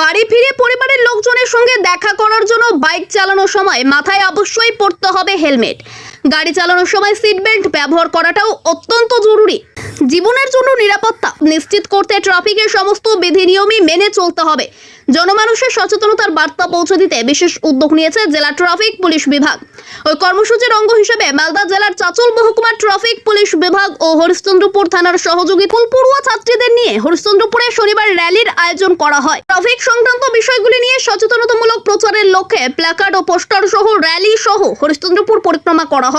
বাড়ি ফিরে পরিবারের লোকজনের সঙ্গে দেখা করার জন্য বাইক চালানোর সময় মাথায় অবশ্যই পড়তে হবে হেলমেট। গাড়ি চালানোর সময় সিট বেল্ট ব্যবহার করাটাও অত্যন্ত জরুরি। জীবনের জন্য নিরাপত্তা নিশ্চিত করতে ট্রাফিকের সমস্ত বিধি নিয়মই মেনে চলতে হবে। জনমানুষের সচেতনতার বার্তা পৌঁছে দিতে বিশেষ উদ্যোগ নিয়েছে জেলা ট্রাফিক পুলিশ বিভাগ। ওই কর্মসূচির অঙ্গ হিসেবে মালদা জেলার চাচল মহকুমার ট্রাফিক পুলিশ বিভাগ ও হরিশ্চন্দ্রপুর থানার সহযোগী ফুলপড়ুয়া ছাত্রীদের নিয়ে হরিশ্চন্দ্রপুরে শনিবার র্যালির আয়োজন করা হয়। ট্রাফিক সংক্রান্ত বিষয়গুলি নিয়ে সচেতনতামূলক প্রচারের লক্ষ্যে প্ল্যাকার্ড ও পোস্টার সহ র্যালি সহ হরিশ্চন্দ্রপুর পরিক্রমা করা হয়।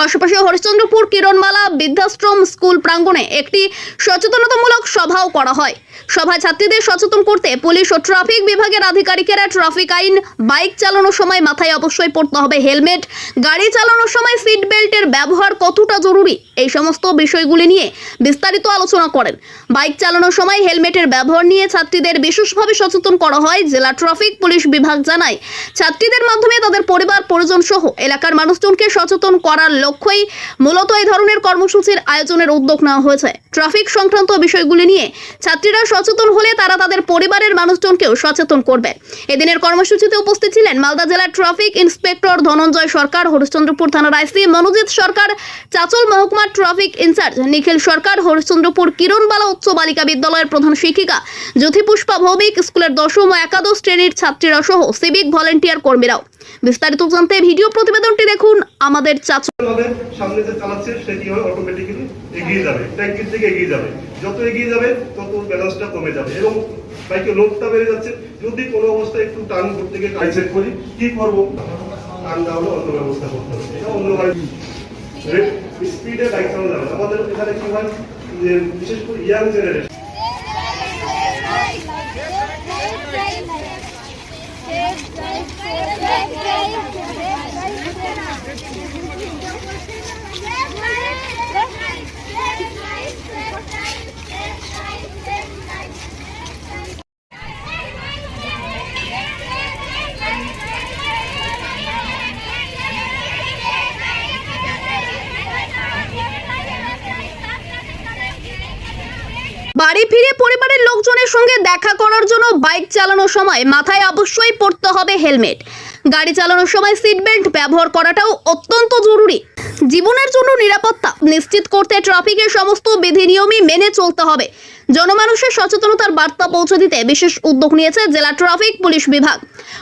পাশাপাশি হরিশ্চন্দ্রপুর কিরণমালা বৃদ্ধাশ্রম স্কুল প্রাঙ্গণে একটি সচেতনতামূলক সভাও করা হয়। সভায় ছাত্রীদের সচেতন করতে পুলিশ ও ট্রাফিক বিভাগের আধিকারিকেরা ট্রাফিক আইন, বাইক চালানোর সময় মাথায় অবশ্যই পড়তে হবে হেলমেট। গাড়ি চালানোর সময় সিট বেল্টের ব্যবহার কতটা জরুরি? এই সমস্ত বিষয়গুলি নিয়ে বিস্তারিত আলোচনা করেন। বাইক চালানোর সময় হেলমেটের ব্যবহার নিয়ে ছাত্রীদের বিশেষভাবে সচেতন করা হয় জেলা ট্রাফিক পুলিশ বিভাগ জানায়। ছাত্রীদের মাধ্যমে তাদের পরিবার, পরিজন সহ এলাকার মানুষজনকে সচেতন করার লক্ষ্যই মূলত এই ধরনের কর্মসূচির আয়োজনের উদ্যোগ নেওয়া হয়েছে। ট্রাফিক সংক্রান্ত বিষয়গুলি নিয়ে ছাত্রীরা সচেতন হলে তারা তাদের পরিবারের মানুষজনকেও সচেতন করবে। এদিনের কর্মসূচিতে উপস্থিত ছিলেন মালদা জেলার ট্রাফিক ইন্সপেক্টর ধনঞ্জয় সরকার, হরিশ্চন্দ্রপুর থানার আইসি মনোজিৎ সরকার, চাচল মহকুমার traffic in charge Nikhil Sarkar, Harishchandrapur Kiranbala উচ্চ বালিকা বিদ্যালয়ের প্রধান শিক্ষিকা, জ্যোতিপুষ্পা ভৌমিক, স্কুলের দশম ও একাদশ শ্রেণির ছাত্রীরা সহ সিভিক ভলেন্টিয়ার কর্মীরাও। বিস্তারিত জানতে ভিডিও প্রতিবেদনটি দেখুন আমাদের চাচল ভাবে সামনে যে চালাচ্ছে সেটি হয় অটোমেটিক্যালি এগিয়ে যাবে ট্যাঙ্কির থেকে এগিয়ে যাবে যত এগিয়ে যাবে তত ব্যালেন্সটা কমে যাবে এবং বাইকের লোডটা বেড়ে যাচ্ছে যদি কোনো অবস্থায় একটু টার্ন করতে গিয়ে টাই চেক করি কি করব টার্ন না হলে অন্য ব্যবস্থা করতে হবে এটা অন্যভাবে স্পিডে বাইক চালানো যাবে আমাদের এখানে কি হয় যে বিশেষ করে ইয়াং জেনারেশন বাড়ি ফিরে পরিবারের লোকজনের সঙ্গে দেখা করার জন্য বাইক চালানোর সময় মাথায় অবশ্যই পড়তে হবে হেলমেট। গাড়ি চালানোর সময় সিট বেল্ট ব্যবহার করাটাও অত্যন্ত জরুরি। জীবনের জন্য নিরাপত্তা নিশ্চিত করতে ট্রাফিকের সমস্ত বিধি নিয়মই মেনে চলতে হবে। জনমানুষের সচেতনতার বার্তা পৌঁছে দিতে বিশেষ উদ্যোগ নিয়েছে জেলা ট্রাফিক পুলিশ বিভাগ।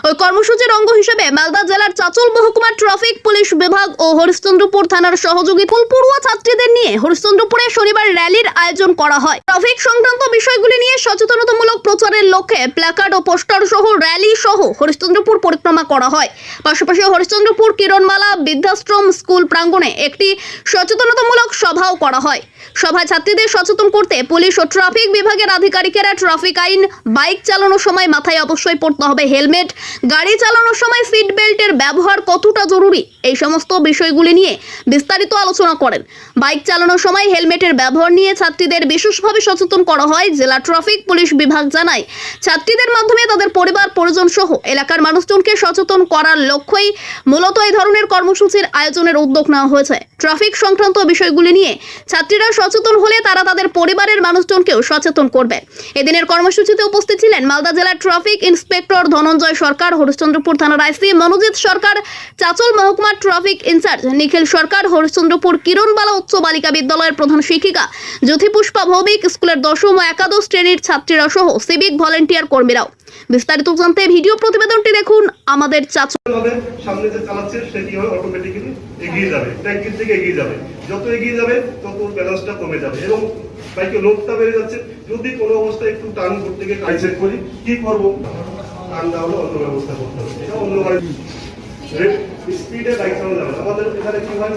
ওই কর্মসূচির অঙ্গ হিসেবে মালদা জেলার চাচল মহকুমার ট্রাফিক পুলিশ বিভাগ ও হরিশ্চন্দ্রপুর থানার সহযোগী ফুলপড়ুয়া ছাত্রীদের নিয়ে হরিশ্চন্দ্রপুরে শনিবার র্যালির আয়োজন করা হয়। ট্রাফিক সংক্রান্ত বিষয়গুলি নিয়ে সচেতনতামূলক প্রচারের লক্ষ্যে প্ল্যাকার্ড ও পোস্টার সহ র্যালি সহ হরিশ্চন্দ্রপুর পরিক্রমা করা হয়। পাশাপাশি হরিশ্চন্দ্রপুর কিরণমালা বৃদ্ধাশ্রম স্কুল প্রাঙ্গণে একটি সচেতনতামূলক সভাও করা হয়। সভায় ছাত্রীদের সচেতন করতে পুলিশ ও ট্রাফিক বিভাগের আধিকারিকেরা ট্রাফিক আইন, বাইক চালানোর সময় মাথায় অবশ্যই পড়তে হবে হেলমেট, গাড়ি চালানোর সময় সিট বেল্টের ব্যবহার কতটা জরুরি, এই সমস্ত বিষয়গুলি নিয়ে বিস্তারিত আলোচনা করেন। বাইক চালানোর সময় হেলমেটের ব্যবহার নিয়ে ছাত্রীদের বিশেষভাবে সচেতন করা হয়, জেলা ট্রাফিক পুলিশ বিভাগ জানায়। ছাত্রীদের মাধ্যমে তাদের পরিবার, পরিজন সহ এলাকার মানুষজনকে সচেতন করার লক্ষ্যই মূলত এই ধরনের কর্মসূচির আয়োজনের উদ্যোগ নেওয়া হয়েছে। ট্রাফিক সংক্রান্ত বিষয়গুলি নিয়ে ছাত্রীরা সচেতন হলে তারা তাদের পরিবারের মানুষজনকেও সচেতন করবে। এদিনের কর্মসূচিতে উপস্থিত ছিলেন মালদা জেলার ট্রাফিক ইন্সপেক্টর ধনঞ্জয় সরকার, হরিশ্চন্দ্রপুর থানার আইসি মনোজিৎ সরকার, চাচল মহকুমার traffic in charge Nikhil Sarkar, Harishchandrapur Kiranbala উচ্চ বালিকা বিদ্যালয়ের প্রধান শিক্ষিকা জ্যোতিপুষ্পা ভৌমিক, স্কুলের দশম ও একাদশ শ্রেণির ছাত্রীরা সহ সিভিক ভলেন্টিয়ার কর্মীরাও। বিস্তারিত জানতে ভিডিও প্রতিবেদনটি দেখুন আমাদের চাচল। সামনে যে চালাচ্ছে, সেটি অটোমেটিক্যালি এগিয়ে যাবে। ট্যাঙ্কির থেকে এগিয়ে যাবে। যত এগিয়ে যাবে, তত ব্যালেন্সটা কমে যাবে। এবং বাইকে লোডটা বেড়ে যাচ্ছে, যদি কোনো অবস্থায় একটু টান করতে গিয়ে চেক করি কি করব? টান না হলে অন্য ব্যবস্থা করতে হবে। এটা অন্য স্পিডে বাইক চালানো যাবে। আমাদের এখানে কি হয়?